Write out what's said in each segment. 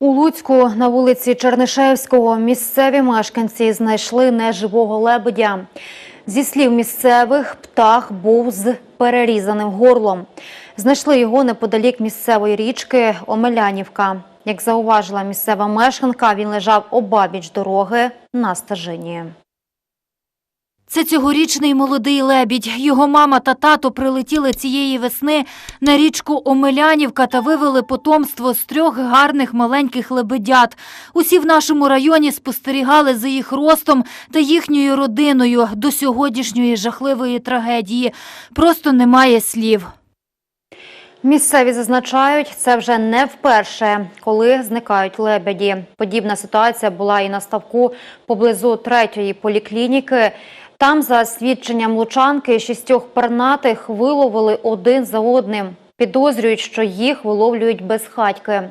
У Луцьку на вулиці Чернишевського місцеві мешканці знайшли неживого лебедя. Зі слів місцевих, птах був з перерізаним горлом. Знайшли його неподалік місцевої річки Омелянівка. Як зауважила місцева мешканка, він лежав обабіч дороги на стежині. Це цьогорічний молодий лебідь. Його мама та тато прилетіли цієї весни на річку Омелянівка та вивели потомство з трьох гарних маленьких лебедят. Усі в нашому районі спостерігали за їх ростом та їхньою родиною до сьогоднішньої жахливої трагедії. Просто немає слів. Місцеві зазначають, це вже не вперше, коли зникають лебеді. Подібна ситуація була і на ставку поблизу третьої поліклініки. Там, за свідченням лучанки, шістьох пернатих виловили один за одним. Підозрюють, що їх виловлюють без хатьки.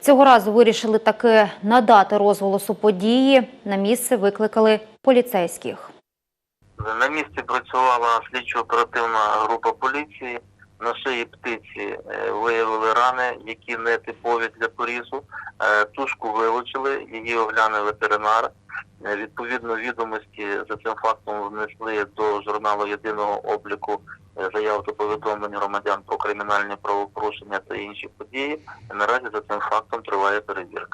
Цього разу вирішили таки надати розголосу події. На місце викликали поліцейських. На місці працювала слідчо-оперативна група поліції. На шиї птиці е, виявили рани, які не типові для порізу. Е, Тушку вилучили, її огляне ветеринар. Е, Відповідно, відомості за цим фактом внесли до журналу єдиного обліку е, заяв та повідомлень громадян про кримінальні правопорушення та інші події. Наразі за цим фактом триває перевірка.